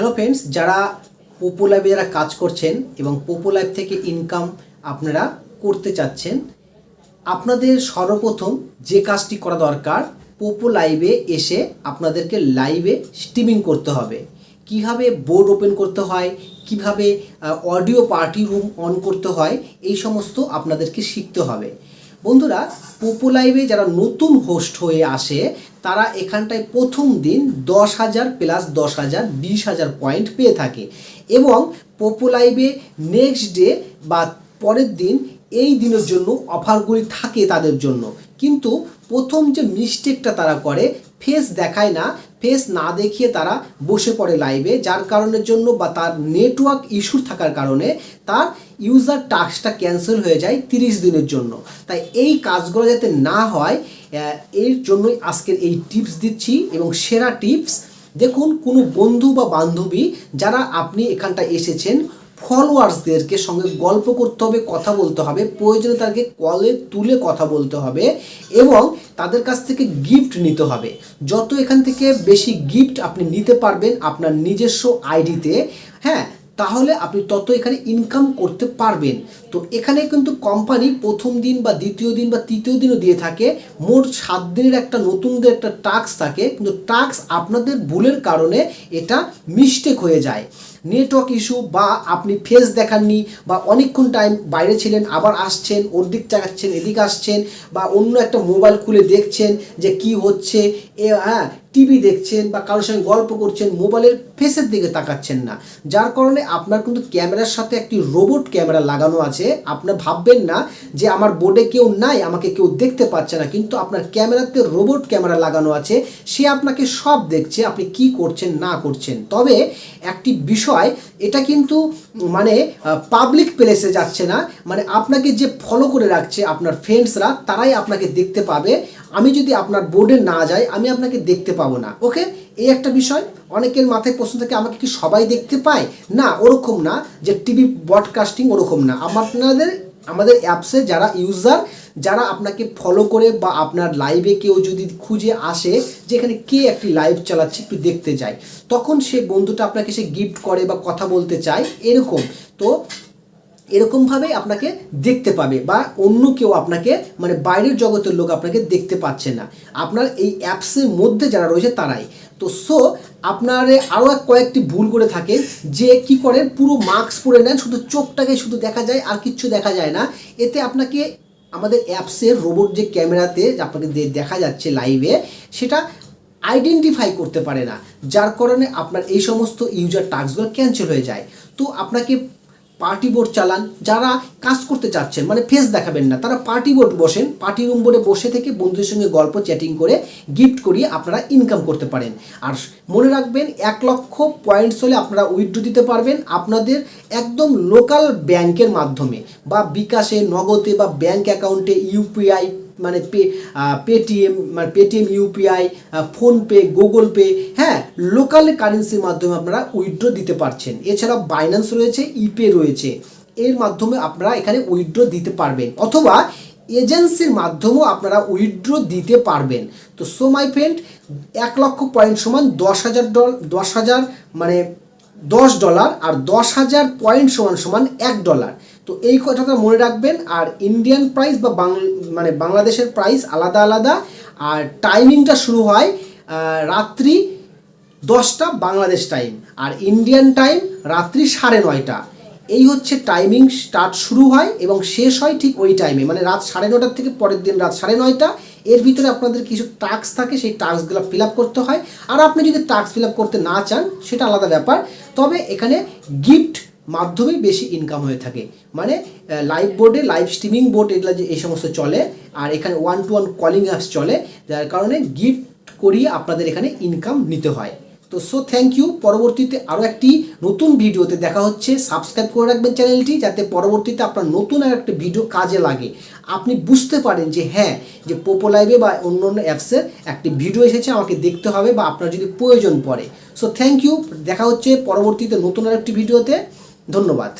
Hello friends যারা পোপো লাইভে যারা কাজ করছেন এবং পোপো লাইভ থেকে ইনকাম আপনারা করতে চাচ্ছেন, আপনাদের সর্বপ্রথম যে কাজটি করা দরকার পোপো লাইভে এসে আপনাদেরকে লাইভে স্ট্রিমিং করতে হবে। কীভাবে বোর্ড ওপেন করতে হয়, কীভাবে অডিও পার্টি রুম অন করতে হয়, এই সমস্ত আপনাদেরকে শিখতে হবে। বন্ধুরা, পোপো লাইভে যারা নতুন হোস্ট হয়ে আসে, তারা এখানটায় প্রথম দিন দশ হাজার প্লাস দশ হাজার, বিশ হাজার পয়েন্ট পেয়ে থাকে। এবং পোপো লাইভে নেক্সট ডে বা পরের দিন এই দিনের জন্য অফারগুলি থাকে তাদের জন্য। কিন্তু প্রথম যে মিস্টেকটা তারা করে ফেস দেখায় না ফেস না দেখিয়ে তারা বসে পড়ে লাইভে যার কারণের জন্য বা তার নেটওয়ার্ক ইস্যু থাকার কারণে তার ইউজার টাস্কটা ক্যান্সেল হয়ে যায় তিরিশ দিনের জন্য। তাই এই কাজগুলো যাতে না হয় এর জন্যই আজকের এই টিপস দিচ্ছি এবং সেরা টিপস, দেখুন কোনো বন্ধু বা বান্ধবী যারা আপনি এখানটা এসেছেন ফলোয়ার্সদেরকে সঙ্গে গল্প করতে হবে, কথা বলতে হবে, প্রয়োজনে তাদেরকে কলে তুলে কথা বলতে হবে এবং তাদের কাছ থেকে গিফট নিতে হবে। যত এখান থেকে বেশি গিফট আপনি নিতে পারবেন আপনার নিজস্ব আইডিতে হ্যাঁ? তাহলে আপনি তত এখানে ইনকাম করতে পারবেন। তো এখানে কিন্তু কোম্পানি প্রথম দিন বা দ্বিতীয় দিন বা তৃতীয় দিনও দিয়ে থাকে। মোট সাত দিনের একটা নতুনদের একটা টাস্ক থাকে। কিন্তু টাস্ক আপনাদের ভুলের কারণে এটা মিস্টেক হয়ে যায়। নেটওয়ার্ক ইস্যু বা আপনি ফেস দেখাননি বা অনেকক্ষণ টাইম বাইরে ছিলেন, আবার আসছেন ওর দিক চাকাচ্ছেন এদিক আসছেন বা অন্য একটা মোবাইল খুলে দেখছেন যে কি হচ্ছে। এ হ্যাঁ টিভি দেখছেন বা কারোর সঙ্গে গল্প করছেন, মোবাইলের ফেসের দিকে তাকাচ্ছেন না। যার কারণে আপনার কিন্তু ক্যামেরার সাথে একটি রোবট ক্যামেরা লাগানো আছে। আপনার ভাববেন না যে আমার বোর্ডে কেউ নাই, আমাকে কেউ দেখতে পাচ্ছে না। কিন্তু আপনার ক্যামেরাতে রোবট ক্যামেরা লাগানো আছে। সে আপনাকে সব দেখছে, আপনি কি করছেন, না করছেন। তবে একটি বিষয়, এটা কিন্তু মানে পাবলিক প্লেসে যাচ্ছে না। মানে আপনাকে যে ফলো করে রাখছে আপনার ফ্রেন্ডসরা তারাই আপনাকে দেখতে পাবে। আমি যদি আপনার বোর্ডে না যাই, আমি আপনাকে দেখতে পাবো না ওকে এই একটা বিষয়, অনেকের মাথায় প্রশ্ন থাকে, আমাকে কি সবাই দেখতে পায়? না, ওরকম না, যে টিভি ব্রডকাস্টিং ওরকম না। আপনাদের, আমাদের অ্যাপসে যারা ইউজার যারা আপনাকে ফলো করে বা আপনার লাইভে কেউ যদি খুঁজে আসে যে এখানে কে একটি লাইভ চালাচ্ছে, একটু দেখতে যায়। তখন সে বন্ধুটা আপনাকে সে গিফট করে বা কথা বলতে চায়, এরকম। তো এরকমভাবেই আপনাকে দেখতে পাবে বা অন্য কেউ আপনাকে মানে বাইরের জগতের লোক আপনাকে দেখতে পাচ্ছে না। আপনার এই অ্যাপসের মধ্যে যারা রয়েছে তারাই। তো সো আপনার আরও কয়েকটি ভুল করে থাকে যে কি করেন পুরো মাস্ক পরে নেন, শুধু চোখটাকে শুধু দেখা যায় আর কিচ্ছু দেখা যায় না। এতে আপনাকে আমাদের অ্যাপসের রোবট যে ক্যামেরাতে আপনাকে দেখা যাচ্ছে লাইভে সেটা আইডেন্টিফাই করতে পারে না। যার কারণে আপনার এই সমস্ত ইউজার টাস্কগুলো ক্যান্সেল হয়ে যায়। তো আপনাকে পার্টি বোর্ড চালান, যারা কাজ করতে চাচ্ছেন মানে ফেস দেখাবেন না, তারা পার্টি বোর্ড বসেন, পার্টি রুম বোর্ডে বসে থেকে বন্ধুদের সঙ্গে গল্প চ্যাটিং করে গিফট করিয়ে আপনারা ইনকাম করতে পারেন। আর মনে রাখবেন, এক লক্ষ পয়েন্টস হলে আপনারা উইথড্রো দিতে পারবেন আপনাদের একদম লোকাল ব্যাংকের মাধ্যমে বা বিকাশে, নগদে বা ব্যাংক অ্যাকাউন্টে ইউপিআই মানে পে পেটিএম মানে Paytm UPI PhonePe Google Pay হ্যাঁ লোকাল কারেন্সির মাধ্যমে আপনারা উইথড্র দিতে পারছেন। এছাড়া বাইন্যান্স রয়েছে ইপে রয়েছে। এর মাধ্যমে আপনারা এখানে উইথড্র দিতে পারবেন। অথবা এজেন্সির মাধ্যমেও আপনারা উইথড্র দিতে পারবেন। তো সো মাই ফ্রেন্ড এক লক্ষ পয়েন্ট সমান দশ হাজার ডল দশ হাজার মানে দশ ডলার আর দশ হাজার পয়েন্ট সমান সমান এক ডলার। তো এই কথাটা মনে রাখবেন, আর ইন্ডিয়ান প্রাইস বা মানে বাংলাদেশের প্রাইস আলাদা আলাদা, আর টাইমিংটা শুরু হয় রাত্রি দশটা বাংলাদেশ টাইম আর ইন্ডিয়ান টাইম রাত্রি সাড়ে নয়টা। এই হচ্ছে টাইমিং স্টার্ট শুরু হয় এবং শেষ হয় ঠিক ওই টাইমে মানে রাত সাড়ে নটার থেকে পরের দিন রাত সাড়ে নয়টা এর ভিতরে আপনাদের কিছু টাস্ক থাকে, সেই টাস্কগুলো ফিল করতে হয়। আর আপনি যদি টাস্ক ফিল করতে না চান, সেটা আলাদা ব্যাপার। তবে এখানে গিফট মাধ্যমেই বেশি ইনকাম হয়ে থাকে। মানে লাইভ বোর্ডে লাইভ স্ট্রিমিং বোর্ড এগুলো যে, এই সমস্ত চলে, আর এখানে one to one calling apps চলে, যার কারণে গিফট করিয়ে আপনাদের এখানে ইনকাম নিতে হয়। তো সো থ্যাংক ইউ পরবর্তীতে আরও একটি নতুন ভিডিওতে দেখা হচ্ছে। সাবস্ক্রাইব করে রাখবেন চ্যানেলটি যাতে পরবর্তীতে আপনার নতুন আর একটা ভিডিও কাজে লাগে। আপনি বুঝতে পারেন যে হ্যাঁ যে পোপো লাইভে বা অন্য অন্য অ্যাপসে একটি ভিডিও এসেছে, আমাকে দেখতে হবে বা আপনার যদি প্রয়োজন পড়ে। সো থ্যাংক ইউ দেখা হচ্ছে পরবর্তীতে নতুন আর একটি ভিডিওতে। ধন্যবাদ।